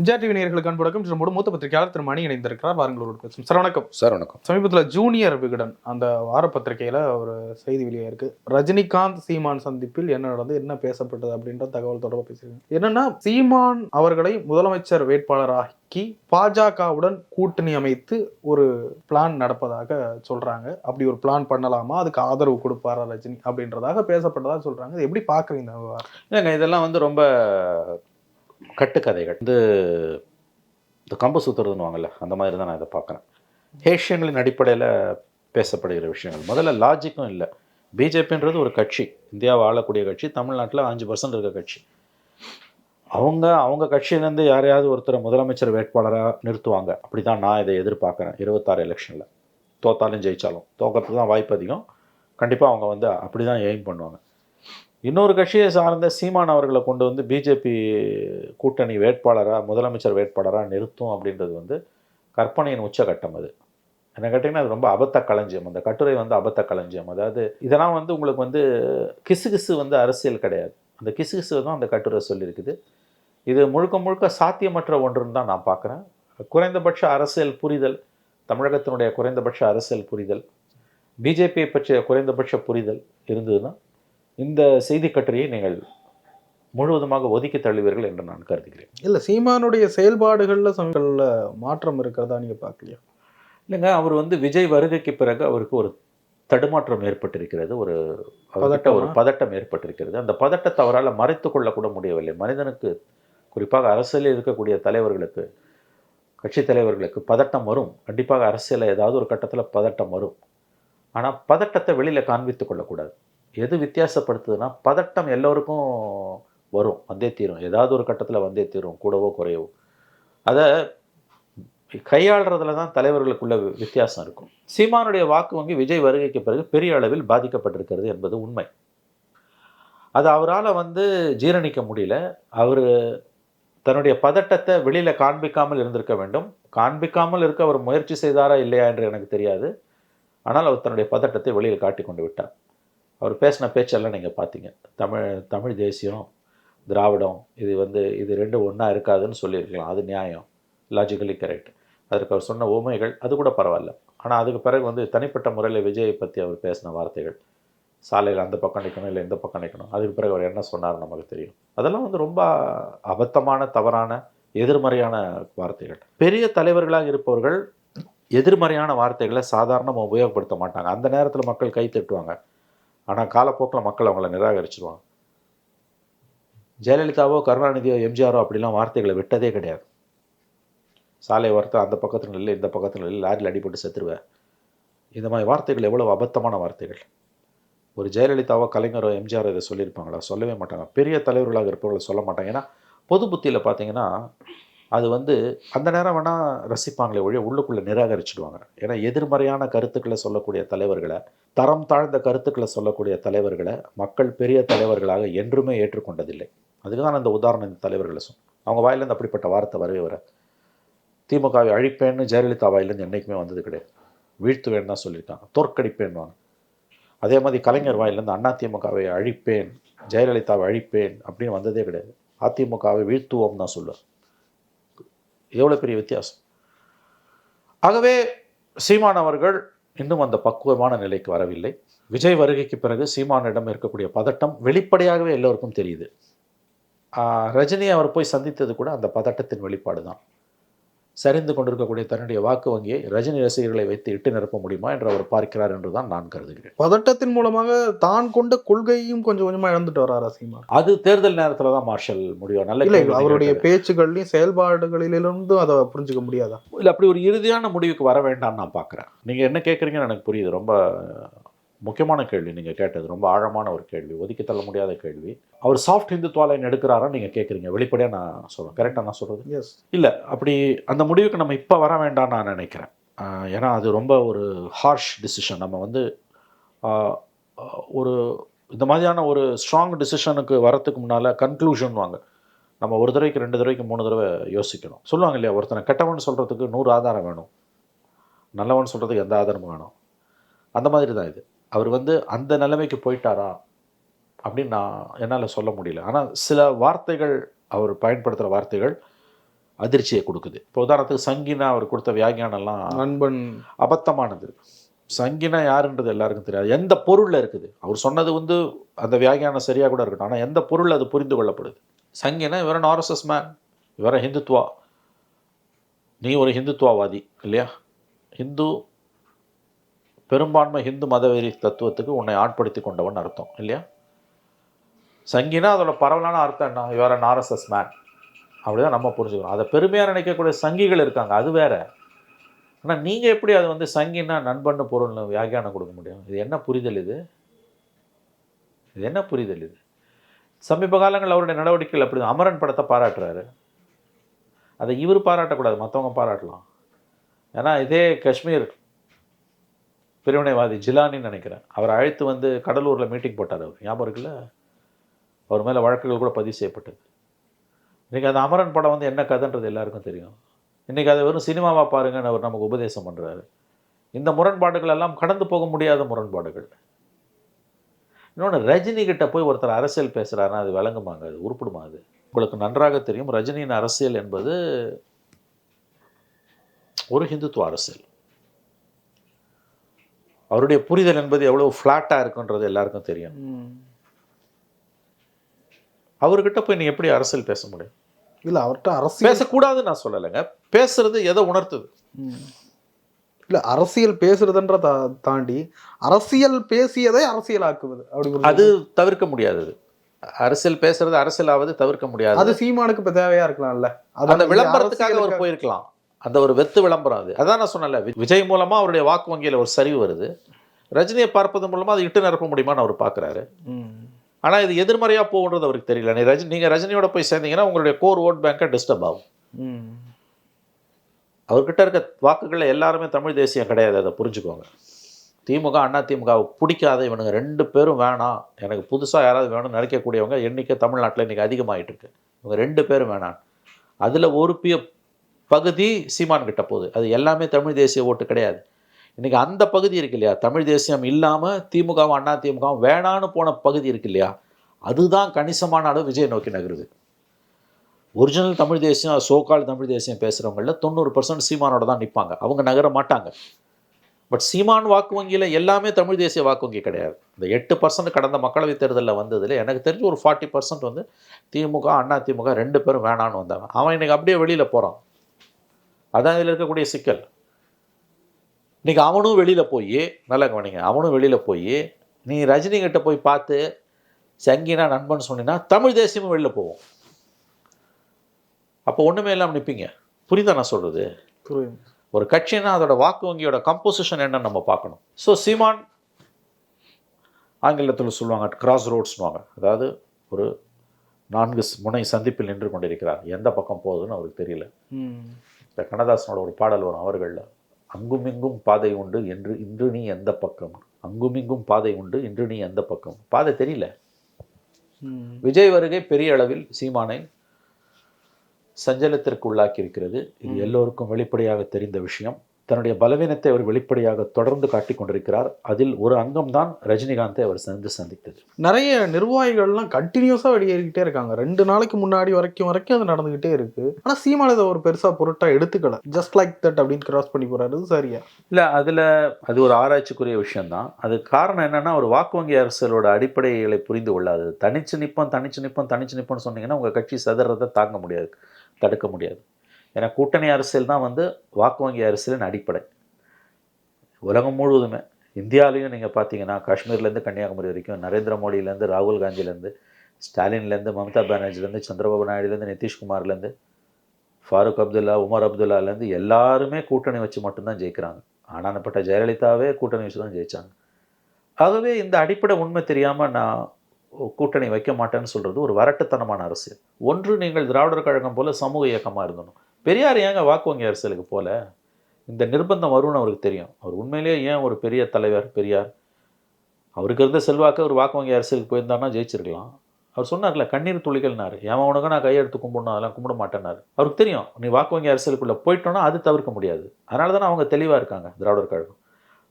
Vijaya TV நேயர்களுக்கு அன்புடக்கம் நம்மோடு மூத்த பத்திரிகையாளர் திரு மணி இணைந்திருக்கிறார். வாருங்களோடு பேசும் சார் வணக்கம். சார் வணக்கம். சமீபத்தில் ஜூனியர் விகடன் அந்த வார பத்திரிகையில ஒரு செய்தி வெளியாயிருக்கு ரஜினிகாந்த் சீமான் சந்திப்பில் என்ன நடந்தது என்ன பேசப்பட்டது அப்படின்ற தகவல் தொடர்பாக பேசியிருக்காங்க. என்னன்னா சீமான் அவர்களை முதலமைச்சர் வேட்பாளராக்கி பாஜகவுடன் கூட்டணி அமைத்து ஒரு பிளான் நடப்பதாக சொல்றாங்க. அப்படி ஒரு பிளான் பண்ணலாமா? அதுக்கு ஆதரவு கொடுப்பாரா ரஜினி அப்படின்றதாக பேசப்பட்டதாக சொல்றாங்க. எப்படி பாக்குறீங்க? இல்லைங்க இதெல்லாம் வந்து ரொம்ப கட்டுக்கதைகள். வந்து இந்த கம்பு சுத்துறதுன்னு அந்த மாதிரி தான் நான் இதை பார்க்குறேன். ஹேஷியன்களின் அடிப்படையில் பேசப்படுகிற விஷயங்கள். முதல்ல லாஜிக்கும் இல்லை. பிஜேபின்றது ஒரு கட்சி. இந்தியாவை ஆளக்கூடிய கட்சி தமிழ்நாட்டில் அஞ்சு பர்சன்ட் இருக்க கட்சி. அவங்க அவங்க கட்சியிலேருந்து யாரையாவது ஒருத்தரை முதலமைச்சர் வேட்பாளராக நிறுத்துவாங்க. அப்படி தான் நான் இதை எதிர்பார்க்குறேன். இருபத்தாறு எலெக்ஷனில் தோத்தாலும் ஜெயித்தாலும் தோக்கிறதுக்கு தான் வாய்ப்பு அதிகம். கண்டிப்பாக அவங்க வந்து அப்படி தான் எய்ம் பண்ணுவாங்க. இன்னொரு கட்சியை சார்ந்த சீமான் அவர்களை கொண்டு வந்து பிஜேபி கூட்டணி வேட்பாளராக முதலமைச்சர் வேட்பாளராக நிறுத்தும் அப்படின்றது வந்து கற்பனையின் உச்சகட்டம் அது. என்ன கேட்டிங்கன்னா அது ரொம்ப அபத்த களஞ்சியம். அந்த கட்டுரை வந்து அபத்த களஞ்சியம். அதாவது இதெல்லாம் வந்து உங்களுக்கு வந்து கிசுகிசு வந்து அரசியல் கிடையாது. அந்த கிசுகிசு தான் அந்த கட்டுரை சொல்லியிருக்குது. இது முழுக்க முழுக்க சாத்தியமற்ற ஒன்றுன்னு தான் நான் பார்க்குறேன். குறைந்தபட்ச அரசியல் புரிதல் தமிழகத்தினுடைய குறைந்தபட்ச அரசியல் புரிதல் பிஜேபியை பற்றிய குறைந்தபட்ச புரிதல் இருந்ததுன்னா இந்த செய்தி கட்டுரையை நீங்கள் முழுவதுமாக ஒதுக்கி தள்ளுவீர்கள் என்று நான் கருதுகிறேன். இல்ல சீமானுடைய செயல்பாடுகள்ல சமயங்கள்ல மாற்றம் இருக்கிறதா நீங்க பார்க்கலையா? இல்லைங்க அவர் வந்து விஜய் வருகைக்கு பிறகு அவருக்கு ஒரு தடுமாற்றம் ஏற்பட்டிருக்கிறது ஒரு பதட்டமா? ஒரு பதட்டம் ஏற்பட்டிருக்கிறது. அந்த பதட்டத்தை அவரால் மறைத்து கொள்ளக்கூட முடியவில்லை. மனிதனுக்கு குறிப்பாக அரசியலில் இருக்கக்கூடிய தலைவர்களுக்கு கட்சி தலைவர்களுக்கு பதட்டம் வரும். கண்டிப்பாக அரசியலில் ஏதாவது ஒரு கட்டத்தில் பதட்டம் வரும். ஆனால் பதட்டத்தை வெளியில் காண்பித்து கொள்ளக்கூடாது எது வித்தியாசப்படுத்துதுன்னா பதட்டம் எல்லோருக்கும் வரும் வந்தே தீரும். ஏதாவது ஒரு கட்டத்தில் வந்தே தீரும் கூடவோ குறையவோ. அதை கையாளுறதுல தான் தலைவர்களுக்குள்ள வித்தியாசம் இருக்கும். சீமானுடைய வாக்கு வங்கி விஜய் வருகைக்கு பிறகு பெரிய அளவில் பாதிக்கப்பட்டிருக்கிறது என்பது உண்மை. அது அவரால் வந்து ஜீரணிக்க முடியல. அவர் தன்னுடைய பதட்டத்தை வெளியில் காண்பிக்காமல் இருந்திருக்க வேண்டும். காண்பிக்காமல் இருக்க அவர் முயற்சி செய்தாரா இல்லையா என்று எனக்கு தெரியாது. ஆனால் அவர் தன்னுடைய பதட்டத்தை வெளியில் காட்டி கொண்டு விட்டார். அவர் பேசின பேச்செல்லாம் நீங்கள் பார்த்தீங்க. தமிழ் தமிழ் தேசியம் திராவிடம் இது வந்து இது ரெண்டும் ஒன்றா இருக்காதுன்னு சொல்லியிருக்கலாம். அது நியாயம். லாஜிக்கலி கரெக்ட் அதற்கு அவர் சொன்ன உண்மைகள் அது கூட பரவாயில்ல. ஆனால் அதுக்கு பிறகு வந்து தனிப்பட்ட முறையில் விஜயை பற்றி அவர் பேசின வார்த்தைகள் சாலையில் அந்த பக்கம் நிற்கணும் இல்லை இந்த பக்கம் நிற்கணும் அதுக்கு பிறகு அவர் என்ன சொன்னார் நமக்கு தெரியும். அதெல்லாம் வந்து ரொம்ப அபத்தமான தவறான எதிர்மறையான வார்த்தைகள். பெரிய தலைவர்களாக இருப்பவர்கள் எதிர்மறையான வார்த்தைகளை சாதாரணமாக உபயோகப்படுத்த மாட்டாங்க. அந்த நேரத்தில் மக்கள் கை தட்டுவாங்க. ஆனால் காலப்போக்கில் மக்கள் அவங்கள நிராகரிச்சிருவாங்க. ஜெயலலிதாவோ கருணாநிதியோ எம்ஜிஆரோ அப்படிலாம் வார்த்தைகளை விட்டதே கிடையாது. சாலை ஓரத்தில் அந்த பக்கத்தில் இல்லை இந்த பக்கத்தில் இல்லை லாரியில் அடிபட்டு செத்துருவேன் இந்த மாதிரி வார்த்தைகள் எவ்வளோ அபத்தமான வார்த்தைகள். ஒரு ஜெயலலிதாவோ கலைஞரோ எம்ஜிஆரோ இதை சொல்லியிருப்பாங்களா? சொல்லவே மாட்டாங்க. பெரிய தலைவர்களாக இருப்பவர்கள் சொல்ல மாட்டாங்க. ஏன்னா பொது புத்தியில் பார்த்தீங்கன்னா அது வந்து அந்த நேரம் வேணால் ரசிப்பாங்களே ஒழிய உள்ளுக்குள்ளே நிராகரிச்சிடுவாங்க. ஏன்னா எதிர்மறையான கருத்துக்களை சொல்லக்கூடிய தலைவர்களை தரம் தாழ்ந்த கருத்துக்களை சொல்லக்கூடிய தலைவர்களை மக்கள் பெரிய தலைவர்களாக என்றுமே ஏற்றுக்கொண்டதில்லை. அதுக்கு தான் அந்த உதாரணம் இந்த தலைவர்களை சொன்னேன் அவங்க வாயிலேருந்து அப்படிப்பட்ட வார்த்தை வரவே வர திமுகவை அழிப்பேன்னு ஜெயலலிதா வாயிலேருந்து என்றைக்குமே வந்தது கிடையாது. வீழ்த்துவேன்னு தான் சொல்லியிருக்காங்க. தோற்கடிப்பேன்வாங்க அதே மாதிரி கலைஞர் வாயிலேருந்து அண்ணா திமுகவை அழிப்பேன் ஜெயலலிதாவை அழிப்பேன் அப்படின்னு வந்ததே கிடையாது. அதிமுகவை வீழ்த்துவோம் தான் சொல்லுவார் எவ்வளோ பெரிய வித்தியாசம்? ஆகவே சீமான் அவர்கள் இன்னும் அந்த பக்குவமான நிலைக்கு வரவில்லை. விஜய் வருகைக்கு பிறகு சீமானிடம் இருக்கக்கூடிய பதட்டம் வெளிப்படையாகவே எல்லோருக்கும் தெரியுது. ரஜினி அவர் போய் சந்தித்தது கூட அந்த பதட்டத்தின் வெளிப்பாடு தான் சரிந்து கொண்டிருக்கக்கூடிய தன்னுடைய வாக்கு வங்கியை ரஜினி ரசிகர்களை வைத்து இட்டு நிரப்ப முடியுமா என்று அவர் பார்க்கிறார் என்று தான் நான் கருதுகிறேன். பதட்டத்தின் மூலமாக தான் கொண்ட கொள்கையும் கொஞ்சம் கொஞ்சமா இழந்துட்டு வர்றாரா சீமான் அது தேர்தல் நேரத்தில் தான் மார்ஷல் முடியும். நல்ல இல்ல அவருடைய. பேச்சுகள்லயும் செயல்பாடுகளிலிருந்தும் அதை புரிஞ்சுக்க முடியாதா? இல்லை அப்படி ஒரு இறுதியான முடிவுக்கு வர வேண்டாம்னு நான் பார்க்குறேன். நீங்கள் என்ன கேட்குறீங்கன்னு எனக்கு புரியுது. ரொம்ப முக்கியமான கேள்வி நீங்கள் கேட்டது ரொம்ப ஆழமான ஒரு கேள்வி ஒதுக்கி தள்ள முடியாத கேள்வி. அவர் சாஃப்ட் ஹிந்துத்வா லைன் எடுக்கிறாரா நீங்கள் கேட்குறீங்க வெளிப்படையாக நான் சொல்கிறேன் கரெக்டாக நான் சொல்கிறது எஸ் இல்லை அப்படி அந்த முடிவுக்கு நம்ம இப்போ வர வேண்டாம்னு நான் நினைக்கிறேன். ஏன்னா அது ரொம்ப ஒரு ஹார்ஷ் டிசிஷன் நம்ம வந்து ஒரு இந்த மாதிரியான ஒரு ஸ்ட்ராங் டிசிஷனுக்கு வரத்துக்கு முன்னால் கன்க்ளூஷன் வாங்க. நம்ம ஒரு தடவைக்கு ரெண்டு தடவைக்கு மூணு தடவை யோசிக்கணும். சொல்லுவாங்க இல்லையா ஒருத்தனை கெட்டவன் சொல்கிறதுக்கு நூறு ஆதாரம் வேணும். நல்லவன் சொல்கிறதுக்கு எந்த ஆதாரமும் வேணும். அந்த மாதிரி தான் இது. அவர் வந்து அந்த நிலைமைக்கு போயிட்டாரா அப்படின்னு நான் என்னால் சொல்ல முடியல. ஆனால் சில வார்த்தைகள் அவர் பயன்படுத்துகிற வார்த்தைகள் அதிர்ச்சியை கொடுக்குது. இப்போ உதாரணத்துக்கு சங்கினா அவர் கொடுத்த வியாகியானம்லாம் நண்பன். அபத்தமானது சங்கினா யாருன்றது எல்லாருக்கும் தெரியாது. எந்த பொருளில் இருக்குது? அவர் சொன்னது வந்து அந்த வியாகியானம் சரியாக கூட இருக்கட்டும். ஆனால் எந்த பொருள் அது புரிந்து கொள்ளப்படுது? சங்கினா இவர ஆர்எஸ்எஸ் மேன். இவர ஹிந்துத்வா. நீ ஒரு ஹிந்துத்வாவாதி இல்லையா? ஹிந்து பெரும்பான்மை ஹிந்து மதவெறி தத்துவத்துக்கு உன்னை ஆட்படுத்தி கொண்டவன் அர்த்தம் இல்லையா? சங்கினா அதோட பரவலான அர்த்தம் என்ன? இவர ஆர்எஸ்எஸ் மேன் அப்படிதான் நம்ம புரிஞ்சுக்கணும். அதை பெருமையாக நினைக்கக்கூடிய சங்கிகள் இருக்காங்க அது வேற. ஆனால் நீங்கள் எப்படி அது வந்து சங்கின்னா நண்பன்னு பொருள்னு வியாக்கியானம் கொடுக்க முடியும்? இது என்ன புரிதல் இது? இது என்ன புரிதல் இது? சமீப காலங்களில் அவருடைய நடவடிக்கைகள் அப்படி தான். அமரன் படத்தை பாராட்டுறாரு. அதை இவர் பாராட்டக்கூடாது மற்றவங்க பாராட்டலாம். ஏன்னா இதே காஷ்மீர் பிரிவினைவாதி ஜிலானின்னு நினைக்கிறேன். அவரை அழைத்து வந்து கடலூரில் மீட்டிங் போட்டார் அவர். ஞாபகம் இருக்குல்ல? அவர் மேலே வழக்குகள் கூட பதிவு செய்யப்பட்டது. இன்றைக்கி அந்த அமரன் படம் வந்து என்ன கதைன்றது எல்லாருக்கும் தெரியும். இன்றைக்கி அதை வெறும் சினிமாவாக பாருங்கன்னு அவர் நமக்கு உபதேசம் பண்ணுறாரு இந்த முரண்பாடுகள் எல்லாம் கடந்து போக முடியாத முரண்பாடுகள். இன்னொன்று ரஜினி கிட்ட போய் ஒருத்தர் அரசியல் பேசுகிறாருன்னா அது விளங்குமாங்க? அது உருப்பிடுமா அது? உங்களுக்கு நன்றாக தெரியும் ரஜினியின் அரசியல் என்பது ஒரு ஹிந்துத்துவ அரசியல். அவருடைய புரிதல் என்பது எவ்வளவு ஃப்ளாட்டாக இருக்குன்றது எல்லாருக்கும் தெரியும். அவர்கிட்ட போய் நீ எப்படி அரசியல் பேச முடியும்? இல்ல அவர்கிட்ட அரசியல் பேசக்கூடாதுன்னு நான் சொல்லலைங்க. பேசுறது எதை உணர்த்துது. இல்ல அரசியல் பேசுறதுன்ற தா தாண்டி அரசியல் பேசியதை அரசியலாக்குவது அப்படி அது தவிர்க்க முடியாதது அரசியல் பேசுறது அரசியலாவது தவிர்க்க முடியாது. அது சீமானுக்கு இப்ப தேவையா இருக்கலாம்ல? அது அந்த விளம்பரத்துக்காக அவர் போயிருக்கலாம். அந்த ஒரு வெத்து விளம்பரம் அது. அதான் நான் சொன்னேன்ல வி- விஜய் மூலமா அவருடைய வாக்கு வங்கியில ஒரு சரிவு வருது. ரஜினியை பார்ப்பது மூலமா அது இட்டு நிரப்ப முடியுமான்னு அவர் பார்க்குறாரு ம். ஆனா இது எதிர்மறையா போகுன்றது அவருக்கு தெரியல. நீ ரஜினி நீங்க ரஜினியோட போய் சேர்ந்தீங்கன்னா உங்களுடைய கோர் ஓட் பேங்கை டிஸ்டர்ப் ஆகும். ம். அவர்கிட்ட இருக்க வாக்குகள்ல எல்லாருமே தமிழ் தேசியம் கிடையாது அதை புரிஞ்சுக்கோங்க. திமுக அண்ணா திமுக பிடிக்காத இவனுங்க ரெண்டு பேரும் வேணாம் எனக்கு புதுசாக யாராவது வேணும்னு நினைக்கக்கூடியவங்க எண்ணிக்கை தமிழ்நாட்டில் இன்றைக்கி அதிகமாகிட்டு இருக்கு. இவங்க ரெண்டு பேரும் வேணாம் அதில் ஒரு பிய பகுதி சீமான் கிட்ட போகுது. அது எல்லாமே தமிழ் தேசிய ஓட்டு கிடையாது. இன்றைக்கி அந்த பகுதி இருக்கு இல்லையா? தமிழ் தேசியம் இல்லாமல் திமுகவும் அண்ணா திமுகவும் வேணான்னு போன பகுதி இருக்கு இல்லையா? அதுதான் கணிசமான அளவு விஜய் நோக்கி நகருது. ஒரிஜினல் தமிழ் தேசியம் சோகால் தமிழ் தேசியம் பேசுகிறவங்களில் தொண்ணூறு பர்சன்ட் சீமானோட தான் நிற்பாங்க அவங்க நகர மாட்டாங்க. பட் சீமான் வாக்கு வங்கியில் எல்லாமே தமிழ் தேசிய வாக்கு வங்கி கிடையாது. இந்த எட்டு பர்சன்ட் கடந்த மக்களவைத் தேர்தலில் வந்ததில் எனக்கு தெரிஞ்சு ஒரு ஃபார்ட்டி பர்சன்ட் வந்து திமுக அண்ணா திமுக ரெண்டு பேரும் வேணான்னு வந்தாங்க. அவன் இன்னைக்கு அப்படியே வெளியில் போகிறான் அதான் இதில் இருக்கக்கூடிய சிக்கல். இன்னைக்கு அவனும் வெளியில் போய் நல்லா கவனிங்க அவனும் வெளியில் போய் நீ ரஜினி கிட்ட போய் பார்த்து சங்கினா நண்பன் சொன்னீங்கன்னா தமிழ் தேசியமும் வெளியில் போவோம் அப்போ ஒன்றுமே இல்லாமல் நிற்பீங்க புரியுதா நான் சொல்கிறது புரியுது. ஒரு கட்சின்னா அதோட வாக்கு வங்கியோட கம்போசிஷன் என்னன்னு நம்ம பார்க்கணும். ஸோ சீமான் ஆங்கிலத்தில் சொல்லுவாங்க கிராஸ் ரோட்ஸ்னுவாங்க அதாவது ஒரு நான்கு முனை சந்திப்பில் நின்று கொண்டிருக்கிறார். எந்த பக்கம் போகுதுன்னு அவருக்கு தெரியல. இந்த கண்ணதாசனோட ஒரு பாடல் வரும் அவர்களில் அங்குமிங்கும் பாதை உண்டு என்று இன்று நீ எந்த பக்கம்? அங்குமிங்கும் பாதை உண்டு இன்று நீ எந்த பக்கம்? பாதை தெரியல. விஜய் வருகை பெரிய அளவில் சீமானை சஞ்சலத்திற்கு உள்ளாக்கி இருக்கிறது இது எல்லோருக்கும் வெளிப்படையாக தெரிந்த விஷயம். தன்னுடைய பலவீனத்தை அவர் வெளிப்படையாக தொடர்ந்து காட்டிக் கொண்டிருக்கிறார். அதில் ஒரு அங்கம்தான் ரஜினிகாந்தை அவர் சந்து சந்தித்தது. நிறைய நிர்வாகிகள்லாம் கண்டினியூஸா வெளியேறிக்கிட்டே இருக்காங்க. ரெண்டு நாளைக்கு முன்னாடி வரைக்கும் வரைக்கும் அது நடந்துகிட்டே இருக்கு. ஆனா சீமான் இதை ஒரு பெருசா பொருட்டா எடுத்துக்கல. ஜஸ்ட் லைக் தட் அப்படின்னு கிராஸ் பண்ணி போறாரு. சரியா? இல்லை அதில் அது ஒரு ஆராய்ச்சிக்குரிய விஷயம்தான். அது காரணம் என்னன்னா ஒரு வாக்கு வங்கி அரசியலோட அடிப்படைகளை புரிந்து கொள்ளாது. தனிச்சு நிற்போம் தனிச்சு நிற்போம் தனிச்சு நிற்போம்னு சொன்னீங்கன்னா உங்கள் கட்சி சதறதை தாங்க முடியாது தடுக்க முடியாது. ஏன்னா கூட்டணி அரசியல் தான் வந்து வாக்கு வங்கி அரசியலின் அடிப்படை. உலகம் முழுவதுமே இந்தியாவிலையும் நீங்கள் பார்த்தீங்கன்னா காஷ்மீர்லேருந்து கன்னியாகுமரி வரைக்கும் நரேந்திர மோடியிலேருந்து ராகுல் காந்திலேருந்து ஸ்டாலின்லேருந்து மம்தா பானர்ஜிலேருந்து சந்திரபாபு நாயுடுலேருந்து நிதிஷ்குமார்லேருந்து ஃபாரூக் அப்துல்லா உமர் அப்துல்லாலேருந்து எல்லாருமே கூட்டணி வச்சு மட்டும்தான் ஜெயிக்கிறாங்க. ஆனானப்பட்ட ஜெயலலிதாவே கூட்டணி வச்சு தான் ஜெயிச்சாங்க. ஆகவே இந்த அடிப்படை உண்மை தெரியாமல் நான் கூட்டணி வைக்க மாட்டேன்னு சொல்கிறது ஒரு வரட்டுத்தனமான அரசியல். ஒன்று நீங்கள் திராவிடர் கழகம் போல் சமூக இயக்கமாக இருந்தணும். பெரியார் ஏங்க வாக்கு வங்கி அரசியலுக்கு போல? இந்த நிர்பந்தம் வரும்னு அவருக்கு தெரியும். அவர் உண்மையிலேயே ஏன் ஒரு பெரிய தலைவர் பெரியார்? அவருக்கு இருந்த செல்வாக்கு ஒரு வாக்கு வங்கி அரசியலுக்கு போயிருந்தாருன்னா ஜெயிச்சிருக்கலாம். அவர் சொன்னார்ல கண்ணீர் துளிகள்னார். ஏன் உனக்கு நான் கையெடுத்து கும்பிடணும் அதெல்லாம் கும்பிட மாட்டேனார் அவருக்கு தெரியும் நீ வாக்கு வங்கி அரசியலுக்குள்ளே போயிட்டோன்னா அது தவிர்க்க முடியாது. அதனால தானே அவங்க தெளிவாக இருக்காங்க திராவிடர் கழகம்.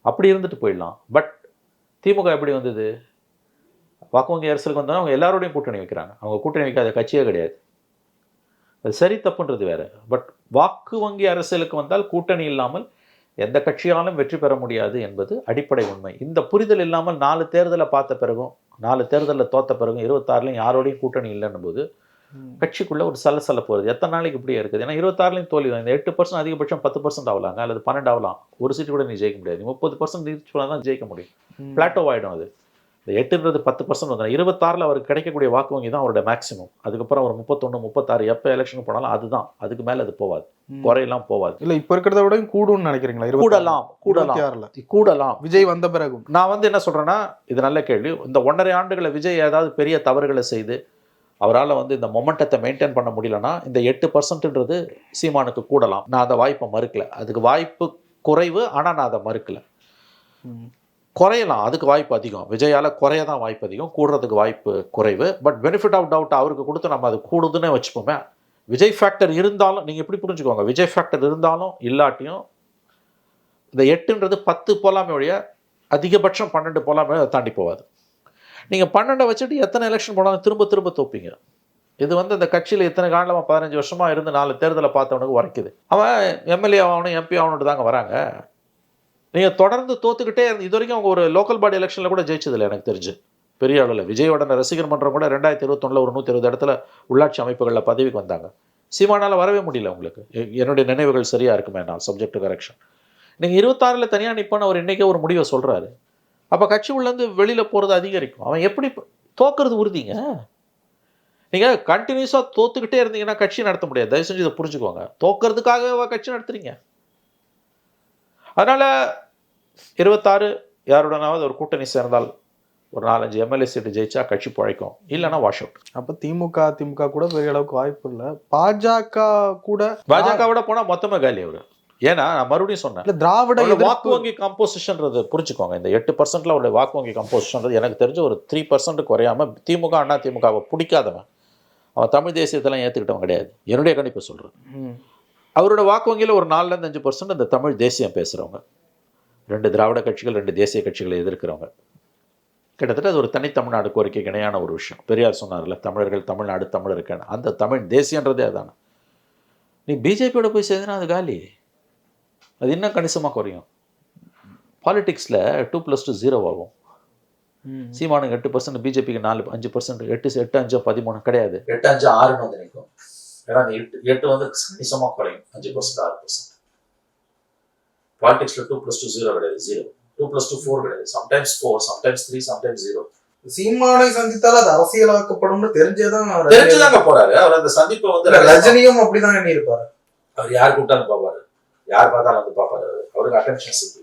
அப்படி இருந்துட்டு போயிடலாம். பட் திமுக எப்படி வந்தது? வாக்கு வங்கி அரசியலுக்கு வந்தோன்னா அவங்க எல்லாரோடையும் கூட்டணி வைக்கிறாங்க. அவங்க கூட்டணி வைக்காத கட்சியே கிடையாது. அது சரி தப்புன்றது வேற. பட் வாக்கு வங்கி அரசியலுக்கு வந்தால் கூட்டணி இல்லாமல் எந்த கட்சியாலும் வெற்றி பெற முடியாது என்பது அடிப்படை உண்மை. இந்த புரிதல் இல்லாமல் நாலு தேர்தலை பார்த்த பிறகும் நாலு தேர்தலில் தோத்த பிறகும் இருபத்தாறுலையும் யாரோடையும் கூட்டணி இல்லைன்னும் போது கட்சிக்குள்ள ஒரு சலசலப்பு வருது. எத்தனை நாளைக்கு இப்படியே இருக்குது? ஏன்னா இருபத்தாறுலையும் தோல்வி தான். இந்த எட்டு பர்சன்ட் அதிகபட்சம் பத்து பர்சன்ட் ஆகலாங்க. அல்லது பன்னெண்டு ஆகலாம். ஒரு சீட்டு கூட நீ ஜெயிக்க முடியாது. முப்பது பர்சன்ட் ரீச் பண்ணால் தான் ஜெயிக்க முடியும். பிளாட்டோ ஆகிடும் அது. இந்த எட்டுன்றது பத்து பர்சன்ட் வந்து இருபத்தாறில் அவருக்கு கிடைக்கக்கூடிய வாக்கு வங்கி தான் அவரோட மேக்ஸிமம் அதுக்கப்புறம் ஒரு முப்பத்தொன்று முப்பத்தாறு எப்போ எலெக்ஷன் போனாலும் அதுதான். அதுக்கு மேலே அது போகாது குறையெல்லாம் போகாது இல்ல இப்ப இருக்கிறத விட கூடும்னு நினைக்கிறீங்களா? கூடலாம் கூடலாம். கூடலாம். விஜய் வந்த பிறகும். நான் வந்து என்ன சொல்றேன்னா இது நல்ல கேள்வி. இந்த ஒன்றரை ஆண்டுகளை விஜய் ஏதாவது பெரிய தவறுகளை செய்து அவரால் வந்து இந்த மொமெண்டத்தை மெயின்டைன் பண்ண முடியலன்னா இந்த எட்டு பர்சன்ட்ன்றது சீமானுக்கு கூடலாம். நான் அந்த வாய்ப்பை மறுக்கல. அதுக்கு வாய்ப்பு குறைவு ஆனால் நான் அதை மறுக்கல. குறையலாம். அதுக்கு வாய்ப்பு அதிகம். விஜயால குறைய தான் வாய்ப்பு அதிகம். கூடுறதுக்கு வாய்ப்பு குறைவு. பட் பெனிஃபிட் ஆஃப் டவுட் அவருக்கு கொடுத்து நம்ம அது கூடுதுன்னே வச்சுப்போமே. விஜய் ஃபேக்டர் இருந்தாலும் நீங்கள் எப்படி புரிஞ்சுக்கோங்க? விஜய் ஃபேக்டர் இருந்தாலும் இல்லாட்டியும் இந்த எட்டுன்றது பத்து போலாமே ஒழிய அதிகபட்சம் பன்னெண்டு போலாமே அதை தாண்டி போகாது நீங்கள் பன்னெண்டை வச்சுட்டு எத்தனை எலெக்ஷன் போனாலும் திரும்ப திரும்ப தோப்பீங்க. இது வந்து அந்த கட்சியில் இத்தனை காலமாக பதினஞ்சு வருஷமாக இருந்து நாலு தேர்தலை பார்த்தவனுக்கு உரைக்குது. அவன் எம்எல்ஏ ஆகணும் எம்பி ஆகணுன்ட்டு தாங்க வராங்க. நீங்கள் தொடர்ந்து தோத்துக்கிட்டே இருந்து இது வரைக்கும் அவங்க ஒரு லோக்கல் பாடி எலெக்ஷனில் கூட ஜெயிச்சதில்லை எனக்கு தெரிஞ்சு. பெரிய அளவில். விஜயோட ரசிகர் மன்றம் கூட ரெண்டாயிரத்தி இருபத்தொன்னில் ஒரு நூற்றி இருபது இடத்துல உள்ளாட்சி அமைப்புகளில் பதவிக்கு வந்தாங்க. சீமானால் வரவே முடியல உங்களுக்கு. எ- என்னுடைய நினைவுகள் சரியாக இருக்குமே நான் சப்ஜெக்ட் கரெக்ஷன் நீங்கள் இருபத்தாறில் தனியாக நிற்போன்னு அவர் இன்றைக்கே ஒரு முடிவை சொல்கிறாரு அப்போ கட்சி உள்ளேருந்து வெளியில் போகிறது அதிகரிக்கும். அவன் எப்படி ப- தோக்குறது உறுதிங்க? நீங்கள் கண்டினியூஸாக தோத்துக்கிட்டே இருந்தீங்கன்னா கட்சி நடத்த முடியாது. தயவு செஞ்சு இதை புரிஞ்சுக்கோங்க. தோக்கிறதுக்காகவே கட்சி நடத்துறீங்க? அதனால் இருபத்தாறு யாருடனாவது ஒரு கூட்டணி சேர்ந்தால் ஒரு நாலஞ்சு எம்எல்ஏ சீட்டு ஜெயிச்சா கட்சி பழைக்கும். இல்லைன்னா வாஷ் அவுட் அப்ப திமுக திமுக கூட பெரிய அளவுக்கு வாய்ப்பு இல்ல. பாஜக கூட பாஜகவோட போனா மொத்தமா காலி அவரு. ஏன்னா நான் மறுபடியும் சொன்னேன். இல்ல திராவிட வாக்கு வங்கி கம்போசிஷன்றது புரிஞ்சுக்கோங்க. இந்த எட்டு பர்சன்ட்ல அவருடைய வாக்கு வங்கி கம்போசிஷன்றது எனக்கு தெரிஞ்ச ஒரு த்ரீ பர்சன்ட் குறையாம திமுக அண்ணா திமுகவை பிடிக்காதவன். அவன் தமிழ் தேசியத்தெல்லாம் ஏத்துக்கிட்டவன் கிடையாது. என்னுடைய கணிப்பு சொல்றேன். ம். அவரோட வாக்கு வங்கியில் ஒரு நாலுல இருந்து அஞ்சு பர்சன்ட் இந்த தமிழ் தேசியம் பேசுறவங்க. ரெண்டு திராவிட கட்சிகள் ரெண்டு தேசிய கட்சிகளை எதிர்க்கிறவங்க. கிட்டத்தட்ட அது ஒரு தனித்தமிழ்நாடு கோரிக்கைக்கு இணையான ஒரு விஷயம். பெரியார் சொன்னார்ல தமிழர்கள் தமிழ்நாடு தமிழருக்கான அந்த தமிழ் தேசியன்றதே அதானே. நீ பிஜேபியோட போய் சேர்ந்தனா அது காலி. அது இன்னும் கணிசமாக குறையும். பாலிடிக்ஸில் டூ ப்ளஸ் டூ ஜீரோ ஆகும். ம். சீமானுக்கு எட்டு பர்சன்ட் பிஜேபிக்கு நாலு அஞ்சு பர்சன்ட் எட்டு எட்டு அஞ்சு பதிமூணு கிடையாது. எட்டு அஞ்சு ஆறுன்னு வந்து நிற்கும். ஏன்னா அந்த எட்டு எட்டு வந்து கணிசமாக குறையும். அஞ்சு பர்சன்ட் ஆறு பர்சன்ட் பாலிடிக்ஸில் டூ ப்ளஸ் டூ ஜீரோ கிடையாது zero two plus two four கிடையாது. Sometimes four sometimes three sometimes zero சீமானை சந்தித்தால் அது அரசியலாக்கப்படும்னு தெரிஞ்சேதான் தெரிஞ்சுதாங்க போறாரு. அவர் அந்த சந்திப்பை வந்து ரஜினியும் அப்படிதான் எண்ணி இருப்பாரு அவர் யார் கூப்பிட்டாலும் பார்ப்பாரு. யார் பார்த்தாலும் வந்து பார்ப்பாரு. அவரு. அவருக்கு அட்டென்ஷன்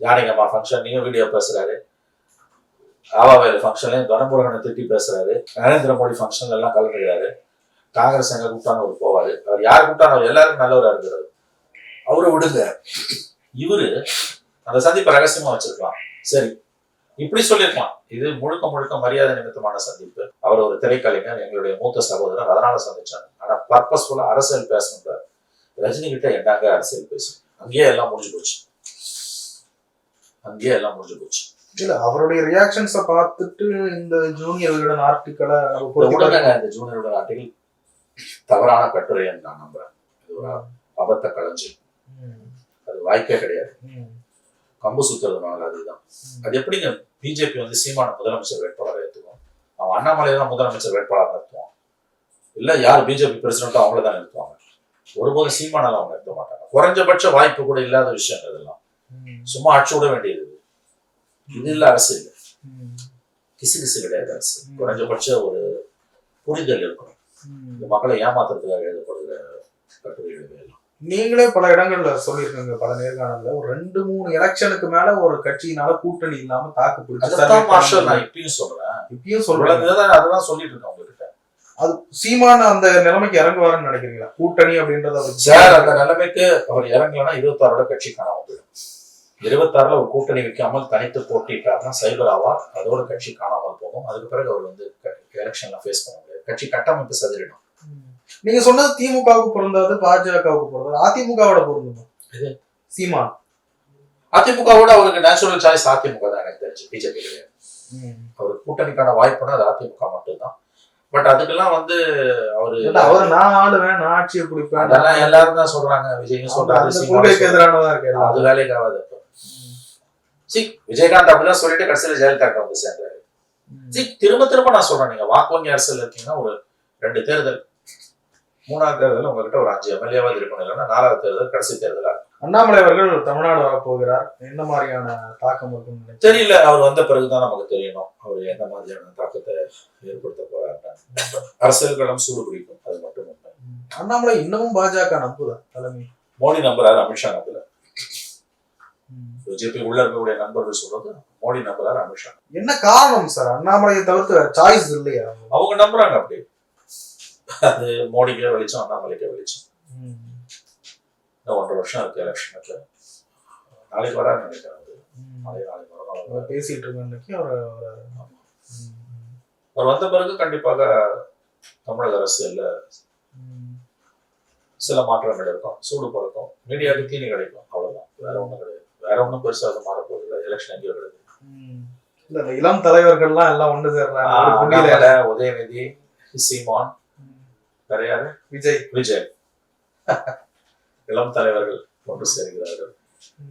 ஜானகம்மா ஃபங்க்ஷன் நீங்க வீடியோ பேசுறாரு. ஆவாவேல் ஃபங்க்ஷன்லயும் கனமுருகனை திட்டி பேசுறாரு. நரேந்திர மோடி ஃபங்க்ஷன்ல எல்லாம் கலந்துக்கிறாரு. காங்கிரஸ் எங்க கூப்பிட்டாலும் அவர் போவாரு. அவர் யார் கூப்பிட்டாலும் அவர் எல்லாருக்கும் நல்லவரா இருக்கிறாரு. அவரை விடுங்க. இவரு அந்த சந்திப்பை ரகசியமா வச்சிருக்கலாம். சரி. இப்படி சொல்லியிருக்கலாம். இது முழுக்க முழுக்க மரியாதை நிமித்தமான சந்திப்பு. அவர் ஒரு திரைக்கலைஞர் எங்களுடைய மூத்த சகோதரர். அதனால சந்திச்சாங்க ஆனா பர்பஸ்ஃபுல்லா அரசியல் பேசணுன்றார் ரஜினி கிட்ட என்னங்க அரசியல் பேசு? அங்கேயே எல்லாம் முடிஞ்சு போச்சு. அங்கேயே எல்லாம் முடிஞ்சு போச்சு. இல்ல அவருடைய ரியாக்ஷன்ஸ பார்த்துட்டு இந்த ஜூனியர் விகடன் ஆர்டிக்கலை இந்த பொறுத்து உடனே இந்த ஜூனியரோட ஆர்டிகல் தவறான கட்டுரை நான் நம்புறேன் இது ஒரு அபத்த களஞ்சு ம். அது வாய்ப்பே கிடையாது. கம்பு சுத்துறதுனால அதுதான் அது எப்படிங்க பிஜேபி வந்து சீமான முதலமைச்சர் வேட்பாளரை ஏற்றுக்கும் அவன் அண்ணாமலை தான் முதலமைச்சர் வேட்பாளர் நிறுத்துவான் இல்ல யார் பிஜேபி பிரசிடண்டோ அவங்கள தான் நிறுத்துவாங்க ஒருபோதும் சீமானால அவங்க நிறுத்த மாட்டாங்க குறைஞ்சபட்ச வாய்ப்பு கூட இல்லாத விஷயம் இதெல்லாம். சும்மா அடிச்சு விட வேண்டியது இது. இல்ல அரசு இல்லை. கிசு கிசு கிடையாது அரசு. குறைஞ்சபட்ச ஒரு புரிதல் இருக்கணும் மக்களை ஏமாத்துறதுக்காக எழுதப்படுகிற கட்டுரைகள் எல்லாம் நீங்களே பல இடங்கள்ல சொல்லியிருக்கீங்க பல நேர்காணல்ல. ஒரு ரெண்டு மூணு எலெக்ஷனுக்கு மேல ஒரு கட்சியினால கூட்டணி இல்லாம தாக்கு பிடிச்சு நான். இப்பயும் சொல்றேன். இப்பயும் சொல்றேன். அதுதான் சொல்லிட்டு இருக்கேன் உங்ககிட்ட. அது சீமான அந்த நிலைமைக்கு இறங்குவாருன்னு நினைக்கிறீங்களா? கூட்டணி அப்படின்றத சார் அந்த நிலைமைக்கு அவர் இறங்கலன்னா இருபத்தாறோட கட்சி காணாம போயிடும். இருபத்தாறுல ஒரு கூட்டணி வைக்காமல் தனித்து போட்டிட்டாருன்னா சைபர் ஆவார். அதோட கட்சி காணாமல் போகும். அதுக்கு பிறகு அவர் வந்து எலெக்ஷன்ல ஃபேஸ் பண்ண கட்சி கட்டமைப்பு சதுரிடும். நீங்க சொன்னது திமுகவுக்கு பொருந்தாது பாஜகவுக்கு பொருந்தாது. அதிமுகவோட பொருந்துமா? சீமான். அதிமுகவோட அவருக்கு நேச்சுரல் சாய்ஸ் அதிமுக தான் எனக்கு தெரிஞ்சு. பிஜேபி கிடையாது அவர் கூட்டணிக்கான வாய்ப்புனா அது அதிமுக மட்டும்தான். பட் அதுக்கெல்லாம் வந்து அவரு அவரு நான் ஆளுவேன் நான் ஆட்சியை பிடிப்பேன் அதெல்லாம் எல்லாரும் தான் சொல்றாங்க. விஜயும் சொல்றாரு. எதிரானதா இருக்கு. அது வேலைக்கு ஆகாது சி விஜயகாந்த் அப்படிதான் சொல்லிட்டு கடைசியில ஜெயலலிதா வந்து சேர்ந்தாரு. திரும்ப திரும்ப நான் சொல்றேன். நீங்க வாக்கு அரசியல் இருக்கீங்கன்னா ஒரு ரெண்டு தேர்தல். மூணாவது தேர்தல் உங்ககிட்ட ஒரு அஞ்சு எம்எல்ஏவாது இருக்கணும். இல்லைன்னா நாலாவது தேர்தல் கடைசி தேர்தலா? அண்ணாமலை அவர்கள் தமிழ்நாடு வரப்போகிறார். என்ன மாதிரியான தாக்கம் நினைக்கிறீங்க? தெரியல. அவர் வந்த பிறகுதான் நமக்கு தெரியணும். அவர் என்ன மாதிரியான தாக்கத்தை ஏற்படுத்த போறாருன்னு. அரசியல் களம் சூடு பிடிக்கும். அது மட்டும் ம். அண்ணாமலை இன்னமும் பாஜக நம்புதா? தலைமை. மோடி நம்புறாரு அமித்ஷா நம்பல ம். பிஜேபி உள்ள இருக்கக்கூடிய நண்பர்கள் சொல்றது மோடி நம்புறாரு அமித்ஷா என்ன காரணம் சார் அண்ணாமலையை தவிர்த்து சாய்ஸ் இல்லையா? அவங்க நம்புறாங்க அப்படி. அது மோடிக்கே வெளிச்சம் அண்ணாமலைக்கே வெளிச்சம். இன்னும் ஒன்றரை வருஷம் இருக்கு எலெக்ஷனுக்கு நாளைக்கு வரான்னு நினைக்கிறேன் பேசிட்டு இருக்க அவர் அவர். வந்த பிறகு கண்டிப்பாக தமிழக அரசியல்ல சில மாற்றங்கள் இருக்கும் சூடு பிறக்கும் மீடியாவுக்கு தீனி கிடைக்கும். அவ்வளவுதான். வேற ஒண்ணும் கிடையாது. வேற ஒண்ணும் பெருசா அது மாறப்போகுது எலெக்ஷன் எங்கேயோ கிடையாது இல்ல இளம் தலைவர்கள்லாம் எல்லாம் ஒன்று சேர்றாங்க உதயநிதி சீமான். வேற யாரு? விஜய். விஜய். இளம் தலைவர்கள் ஒன்று சேர்கிறார்கள்.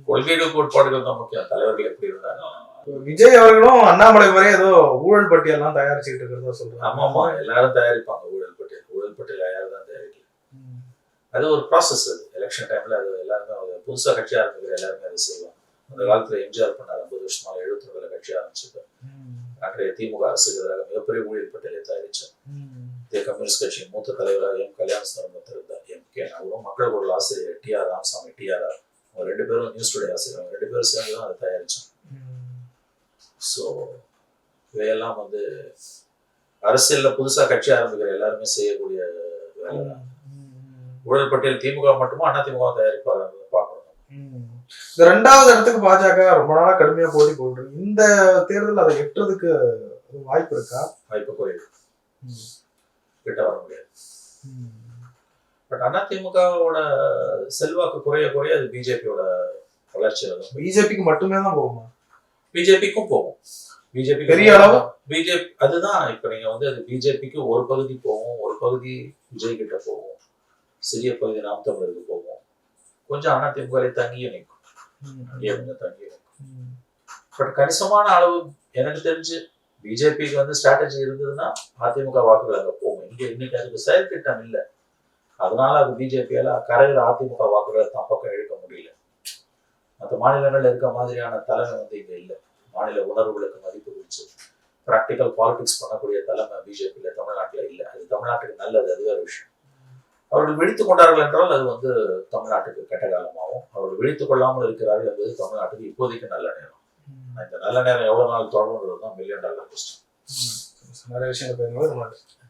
கொள்கைகள் கோட்பாடுகள் தான் முக்கியம். தலைவர்கள் எப்படி இருந்தாங்க விஜய் அவர்களும் அண்ணாமலை மாதிரி ஏதோ ஊழல் பட்டியல்லாம் தயாரிச்சுக்கிட்டு இருக்கிறதா சொல்றாங்க. ஆமா ஆமா எல்லாரும் தயாரிப்பாங்க ஊழல் பட்டியல். ஊழல் பட்டியல் யாரும் தான் தயாரிக்கல. அது ஒரு ப்ராசஸ் அது. எலெக்ஷன் டைம்ல அது எல்லாருமே புதுசா கட்சி ஆரம்பிக்கிற எல்லாருமே அதை செய்வாங்க. அந்த காலத்துல எம்ஜிஆர் பண்ணார் அன்றைய திமுக அரசுக்கு எதிராக மிகப்பெரிய ஊழல் பட்டியலை தயாரிச்சார். ம். இந்திய கம்யூனிஸ்ட் கட்சியின் மூத்த தலைவராக M. Kalyana Sundaram M. K. அவரும் மக்கள் குரல் ஆசிரியர் T. R. Ramasamy T. R. R. அவங்க ரெண்டு பேரும் நியூஸ் டுடே ஆசிரியர். ரெண்டு பேரும் சேர்ந்து தான் அதை தயாரிச்சோம் ம். ஸோ இவையெல்லாம் வந்து அரசியல்ல புதுசா கட்சி ஆரம்பிக்கிற எல்லாருமே செய்யக்கூடிய வேலை தான். ஊழல் பட்டியல் திமுக மட்டுமா அண்ணா திமுக தயாரிப்பாங்க பார்க்கணும் ம். இந்த ரெண்டாவது இடத்துக்கு பாஜக ரொம்ப நாளா கடுமையா போட்டி போட்டு இந்த தேர்தல் அதை எட்டுறதுக்கு வாய்ப்பு இருக்கா? வாய்ப்பு குறைவு. கிட்ட வர முடியாது. பட் அண்ணா திமுகவோட செல்வாக்கு குறைய குறைய அது பிஜேபியோட வளர்ச்சி வரும். பிஜேபிக்கு மட்டுமே தான் போகுமா? பிஜேபிக்கும் போகும். பிஜேபி பெரிய அளவு? பிஜேபி அதுதான் இப்ப நீங்க வந்து அது பிஜேபிக்கு ஒரு பகுதி போகும் ஒரு பகுதி விஜய் கிட்ட போகும் சிறிய பகுதி நாம் தமிழருக்கு போகும். கொஞ்சம் அண்ணா திமுக தங்கியே நிற்கும். பட் கணிசமான அளவு எனக்கு தெரிஞ்சு பிஜேபிக்கு வந்து ஸ்ட்ராட்டஜி இருந்ததுன்னா அதிமுக வாக்குகள் அங்க போகும். இங்க இன்னைக்கு அதுக்கு செயல் திட்டம் இல்லை. அதனால அது பிஜேபியால கரையில அதிமுக வாக்குகளை தான் பக்கம் இழுக்க முடியல. மற்ற மாநிலங்கள்ல இருக்க மாதிரியான தலைமை வந்து இங்க இல்லை. மாநில உணர்வுகளுக்கு மதிப்பு கொடுத்து ப்ராக்டிக்கல் பாலிடிக்ஸ் பண்ணக்கூடிய தலைமை பிஜேபியில தமிழ்நாட்டுல இல்லை. அது தமிழ்நாட்டுக்கு நல்லது. அது வேற விஷயம். அவர்கள் விழித்துக் கொண்டார்கள் என்றால் அது வந்து தமிழ்நாட்டுக்கு கெட்ட காலமாகும். அவர்கள் விழித்துக் கொள்ளாமல் இருக்கிறார்கள் என்பது தமிழ்நாட்டுக்கு இப்போதைக்கு நல்ல நேரம். இந்த நல்ல நேரம் எவ்வளவு நாள் தொடர்ந்து தான் மில்லியன் டாலர் கொஸ்டின் நிறைய விஷயங்கள்